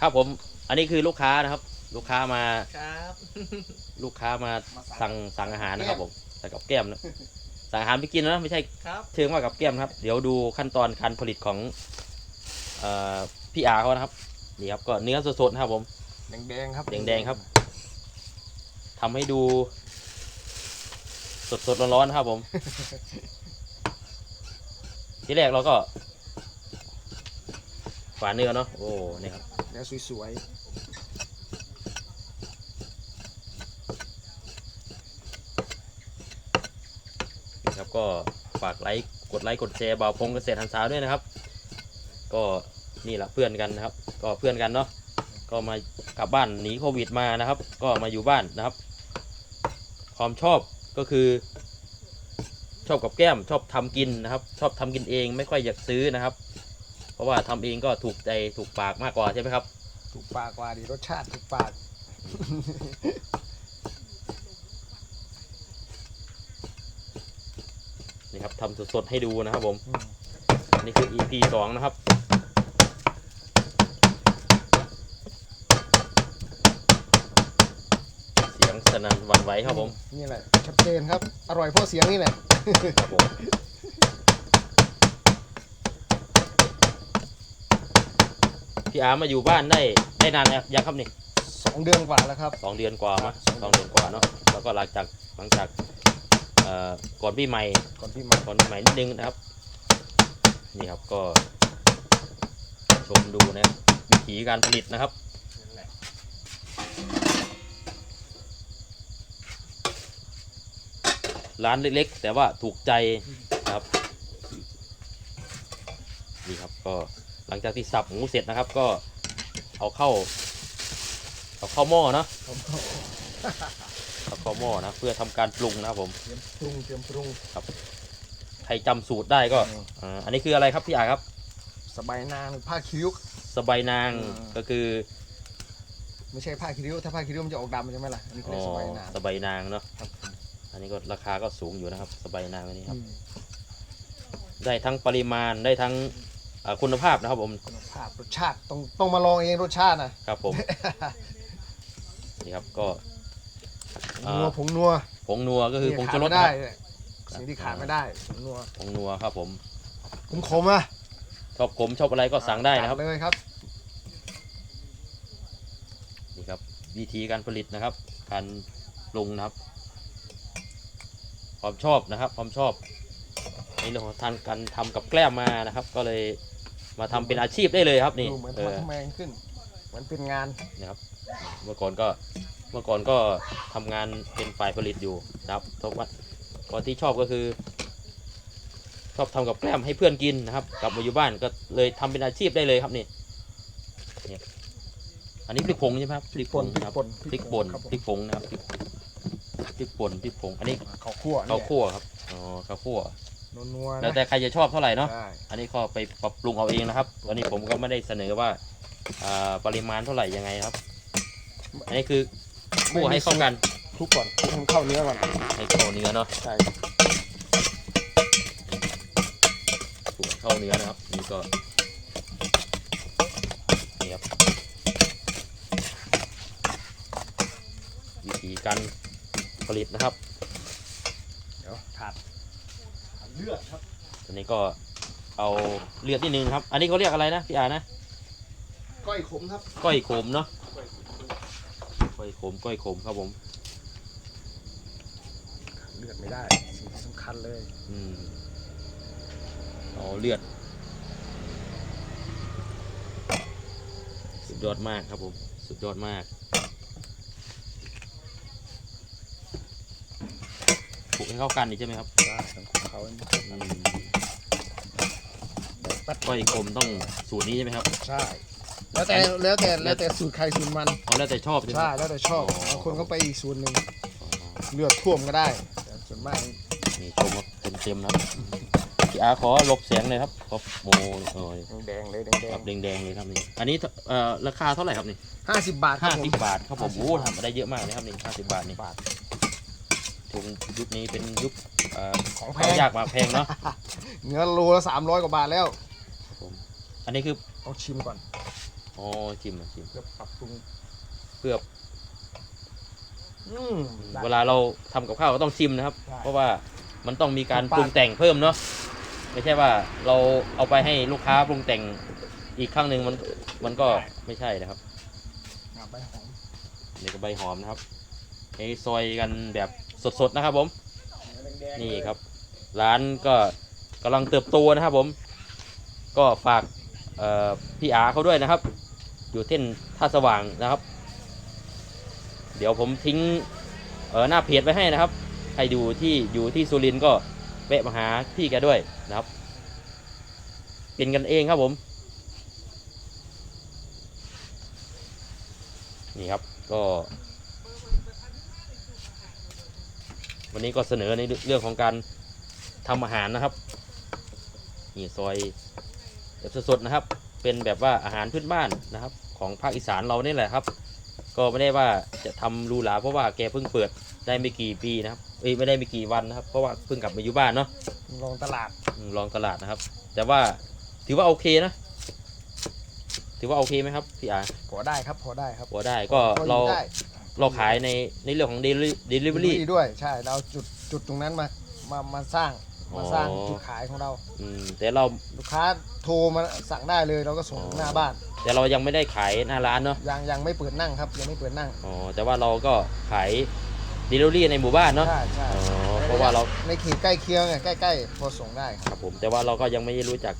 ครับผม อันนี้คือลูกค้านะครับ ลูกค้ามา ครับลูกค้ามาสั่งสั่งอาหารนะครับผมแต่กับแก้มนะสั่งอาหารไปกินนะไม่ใช่ครับเชิงว่ากับแก้มนะครับ เดี๋ยวดูขั้นตอนการผลิตของเอ่อพี่อาเขานะครับนี่ครับก็เนื้อสดๆนะครับผม แดงๆครับแดงๆครับ ทำให้ดู สดๆร้อนๆนะครับผม ที่แรกเราก็ฝาเนื้อเนาะโอ้นี่ครับ แล้วสวยนี่ครับก็ฝากไลค์กดไลค์กดแชร์บ่าวพงเกษตรหันษาวด้วยนะครับ ก็นี่แหละเพื่อนกันนะครับ ก็เพื่อนกันเนาะก็มากลับบ้านหนีโควิดมานะครับ ก็มาอยู่บ้านนะครับ ความชอบก็คือ ชอบกับแก้มชอบทำกินนะครับ ชอบทำกินเองไม่ค่อยอยากซื้อนะครับ ราะว่าทำเองก็ถูกใจถูกปากมากกว่าใช่ไหมครับๆถูกปากกว่าดีรสชาติถูกปากนี่ครับทำสดๆให้ดูนะครับผมอืมอันนี่คือ EP สองนะครับเสียงสนั่นหวั่นไหวครับผม นี่แหละชัดเจนครับ อร่อยเพราะเสียงนี่แหละครับผม พี่อาร์มมาอยู่บ้านได้ได้นานแล้วยังครับนี่สองเดือนกว่าแล้วครับสองเดือนกว่ามั้ยสสอองงเดืเดืออนนกว่าเนาะแล้วก็หลังจากหลังจากเอ่อก่อนพี่ใหม่ก่อนพี่มาก่อนพี่ใหม่นิดนึงนะครับ นี่ครับก็ ชมดูนะวิธีการผลิตนะครับร้านเล็กๆ แต่ว่าถูกใจนะครับ นี่ครับก็ หลังจากที่สับหมูเสร็จนะครับ ก็เอาเข้าเอาเข้าหม้อเนาะเอาเข้าหม้อนะเพื่อทำการปรุงนะครับผม เตรียมปรุงเตรียมปรุงใครจำสูตรได้ก็อืมอ่าอันนี้คืออะไรครับพี่อาครับ สบายนางผ้าคิริ้ว สบายนางอืมก็คือไม่ใช่ผ้าคิริ้วถ้าผ้าคิริ้วมันจะออกดำใช่ไหมล่ะอันนี้อ๋เรียอกสบายนางสบายนางเนาะครับอันนี้ก็ราคาก็สูงอยู่นะครับ สบายนางอันนี้ครับ อืมได้ทั้งปริมาณได้ทั้ง อ่าคุณภาพนะครับผมคุณภาพรสชาติต้องต้องมาลองเองรสชาตินะครับผมนี่ครับก็อ่านัวผงนัวผงนัวก็คือผงขาชูดรสไม่นะได้ครับเนี่ยสิ่งที่ขาดไม่ได้ผงนัวผงนัวครับผมขมขมๆอะชอบขมชอบอะไรก็สั่งได้นะครับจัเลยครับนี่ครับ วิธีการผลิตนะครับ การปรุงนะครับ ความชอบนะครับ ความชอบ ในเรื่องของทานการทำกับแกล้มมานะครับ ก็เลยมาทำเป็นอาชีพได้เลยครับนี่ดูเหมือนเออทำแมงขึ้นเหมือนเป็นงานนะครับ เมื่อก่อนก็เมื่อก่อนก็ทำงานเป็นฝ่ายผลิตอยู่นะครับทุกวันก่อนที่ชอบก็คือ ชอบทำกับแกล้มให้เพื่อนกินนะครับ กลับมาอยู่บ้านก็เลยทำเป็นอาชีพได้เลยครับนี่เนี่ยอันนี้พริกผงใช่ไหมครับพริกผงนะครับพริกป่นครับผมพริกผงนะครับพริกพริกป่นพริกผงอันนี้ข้าวคั่วข้าวคั่วครับอ๋อข้าวคั่ว นัวๆนะแล้วแต่ใครจะชอบเท่าไหร่เนาะได้อันนี้ก็ไปปรับปรุงเอาเองนะครับตอนนี้ผมก็ไม่ได้เสนอว่าอ่าปริมาณเท่าไหร่ยังไงครับ อันนี้คือคั่วให้เข้ากันคลุกก่อนคลุกให้มันเข้าเนื้อก่อนให้เข้าเนื้อเนาะใช่คั่วให้เข้าเนื้อนะครับ นี่ก็นี่ครับวิธีการผลิตนะครับ เดี๋ยวถาดถาด เลือดครับตอนนี้ก็เอาเลือดนิดนึงครับ อันนี้เขาเรียกอะไรนะพี่อานะ ก้อยขมครับก้อยขมเนาะ ก้อยขมก้อยขมครับผม เลือดไม่ได้สิ่งที่สำคัญเลยอืมเอาเลือด สุดยอดมากครับผม สุดยอดมากคลุก ให้เข้ากันนี่ใช่ไหมครับได้ต้องคลุกเขาให้มันเข้าอืกันมปัดก้อยขมต้องสูตรนี้ใช่ไหมครับ ใช่ แล้วแต่แล้วแต่แล้วแต่สูตรใครสูตรมันเอาแล้วแต่ชอบใช่ไหมใช่แล้วแต่ชอบอ๋อบางคนก็ไปอีกสูตรหนึ่งอ๋อเลือดท่วมก็ได้แต่ส่วนมากนี่ชมครับเต็มๆนะครับพี่อาขอหลบเสียงเลยครับขอโมโอ้ยแดงๆเลยแดครังบแดงๆเลยครับนี่ อันนี้เอ่อราคาเท่าไหร่ครับนี่ๆห้าสิบบาทครัห้าบผมสิบบาทครับผม50โอ้ทำมาได้เยอะมากเลยครับนี่ห้าสิบบาทนี่ บาทช่วงยุคนี้เป็นยุคเอ่อของแพข้างวยากมากแพงเนาะ เนื้อโลละสามร้อยกว่าบาทแล้ว อันนี้คือต้องชิมก่อนออ๋อชิมอะชิม เพื่อปรับปรุงเพื่อ อืมได้ เวลาเราทำกับข้าวก็ต้องชิมนะครับ ใช่เพราะว่ามันต้องมีการปรุงปรุงแต่งเพิ่มเนาะไม่ใช่ว่าเราเอาไปให้ลูกค้าปรุงแต่งอีกครั้งหนึ่งมันมันก็ไม่ใช่นะครับอะใบหอมนี่ก็ใบหอมนะครับไอ้ซอยกันแบบ สดๆนะครับผม นี่ครับ ร้านก็กำลังเติบโตนะครับผม ก็ฝากพี่อาเขาด้วยนะครับ อยู่เท่นท่าสว่างนะครับ เดี๋ยวผมทิ้งหน้าเพจไว้ให้นะครับ ใครดูที่อยู่ที่สุรินทร์ก็แวะมาหาพี่แกด้วยนะครับ เป็นกันเองครับผม นี่ครับก็ วันนี้ก็เสนอในเรื่องของการทำอาหารนะครับนี่ซอยแบบสดๆนะครับ เป็นแบบว่าอาหารพื้นบ้านนะครับ ของภาคอีสานเรานี่แหละครับ ก็ไม่ได้ว่าจะทำหรูหราเพราะว่าแกเพิ่งเปิดได้ไม่กี่ปีนะครับเอ้ยไม่ได้ไม่กี่วันนะครับ เพราะว่าเพิ่งกลับมาอยู่บ้านเนาะลงตลาดอืมลองตลาดนะครับ แต่ว่าถือว่าโอเคนะ ถือว่าโอเคไหมครับพี่อาพอได้ครับพอได้ครับพอได้ก็พออยู่เราได้ เราขายในในเรื่องของ delivery delivery ด้วยใช่เราจุดจุดตรงนั้นมามามาสร้างมาสร้างอ๋อจุดขายของเราอืมแต่เราลูกค้าโทรมาสั่งได้เลยเราก็ส่งถึงหน้าบ้าน แต่เรายังไม่ได้ขายหน้าร้านเนาะยังยังไม่เปิดนั่งครับยังไม่เปิดนั่งอ๋อแต่ว่าเราก็ขาย delivery ในหมู่บ้านเนาะใช่ใช่อ๋อเพราะว่าเราในเขตใกล้เคียงอะใกล้ๆพอส่งได้ครับครับผมแต่ว่าเราก็ยังไม่รู้จัก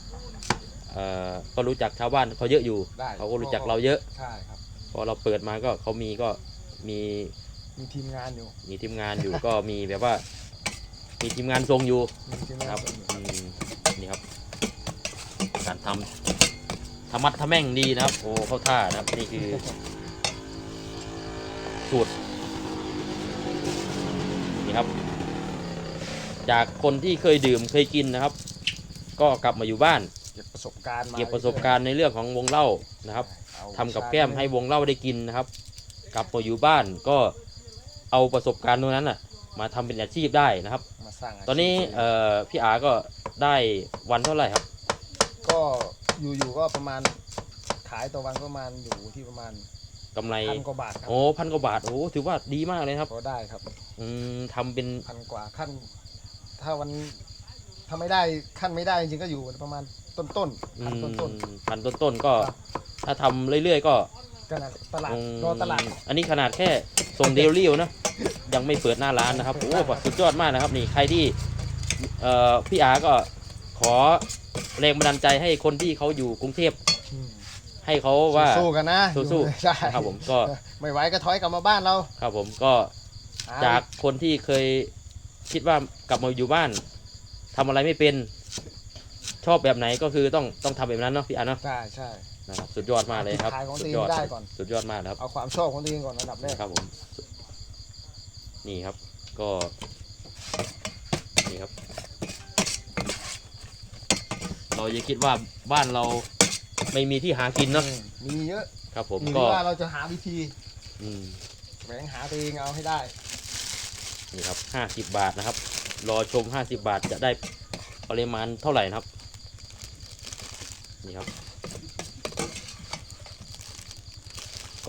เอ่อก็รู้จักชาวบ้านเขาเยอะอยู่ได้เขาก็รู้จักเราเยอะใช่ครับพอเราเปิดมาก็เขามีก็ มีมีทีมงานอยู่มีทีมงานอยู่ ก็มีแบบว่า มีทีมงานทรงอยู่มีทีมงานครับอยู่อืมนี่ครับ การทำธรรมัดทำแม่งดีนะครับ โอ้เข้าท่านะครับ นี่คือ สูตรนี่ครับ จากคนที่เคยดื่มเคยกินนะครับ ก็กลับมาอยู่บ้าน เก็บประสบการณ์มาเก็บประสบการณ์ในเรื่องของวงเล่านะครับ เอาทำกับแก้มให้วงเล่าได้กินนะครับ กลับมาอยู่บ้านก็เอาประสบการณ์ตรงนั้นน่ะมาทำเป็นอาชีพได้นะครับ มาสร้างาชีพตอนนี้เอ่อพี่อาก็ได้วันเท่าไหร่ครับ ก็อยู่ๆก็ประมาณขายต่อวันประมาณอยู่ที่ประมาณกำไรพันกว่าบาทครับโอ้พันกว่าบาทโอ้ถือว่าดีมากเลยนะครับพอได้ครับ อืมทำเป็นพันกว่าขั้น ถ้าวันถ้าไม่ได้ขั้นไม่ได้จริงๆก็อยู่ประมาณต้นๆอืพันมต้นพันต้นๆก็ครับถ้าทำเรื่อยๆก็ๆ ก็นั่นตลาดอืมรอตลาดอันนี้ขนาดแค่ส่งเดลิเวอรี่นะ ยังไม่เปิดหน้าร้านนะครับ โอ้สุดยอดมากนะครับ นี่ใครที่เอ่อพี่อาก็ขอแรงบันดาลใจให้คนที่เขาอยู่กรุงเทพอืมให้เขาว่า สู้ๆกันนะสู้ๆอยู่ใช่ครับผมก็ไม่ไหวก็ถอยกลับมาบ้านเราครับผมก็หจากคนที่เคยคิดว่ากลับมาอยู่บ้านทำอะไรไม่เป็น ชอบแบบไหนก็คือต้องต้องทำแบบนั้นเนาะพี่อาเนาะ ใช่ใช่ นะครับสุดยอดมากเลยครับขายของสุตัวดเองยอดได้ก่อน สุดยอดมากนะครับ เอาความชอบของตัวเองก่อนอันดับแรกครับผม นี่ครับ ก็ นี่ครับ เราจะคิดว่าบ้านเราไม่มีที่หากินเนาะอืมมีเยอะครับ ผมหรือก็ว่าเราจะหาวิธีอืม แหวงหาตัวเองเอาให้ได้ นี่ครับห้าสิบบาทนะครับ รอชมห้าสิบบาทจะได้ปริมาณเท่าไหร่นะครับ นี่ครับ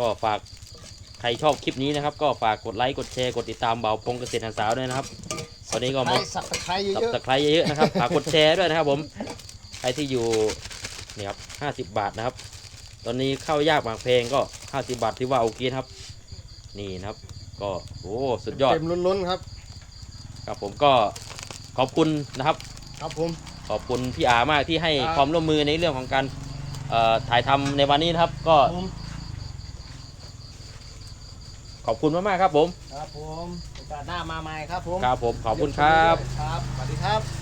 ก็ฝากใครชอบคลิปนี้นะครับ ก็ฝากกดไลค์กดแชร์กดติดตามเบาพงเกษตรหันสาวด้วยนะครับตอนนี้ก็ใครมาสับตะไคร้เยสับอะตะไคร้เยอะๆนะครับฝากกดแชร์ด้วยนะครับผมใครที่อยู่นี่ครับห้าสิบบาทนะครับ ตอนนี้เข้ายากบางเพลงก็ห้าสิบาทที่ว่าโอเคนะครับ นี่นะครับ ก็โอ้สุดยอดเต็มล้นๆครับ ครับผมก็ขอบคุณนะครับ ครับผมขอบคุณพี่อามากที่ให้ครับความร่วมมือในเรื่องของการเอ่อถ่ายทำในวันนี้นะครับ ก็ผม ขอบคุณมากๆครับผม ครับผมโอกาสหน้ามาใหม่ครับผมครับผมขอบคุณครับ ครับสวัสดีครับ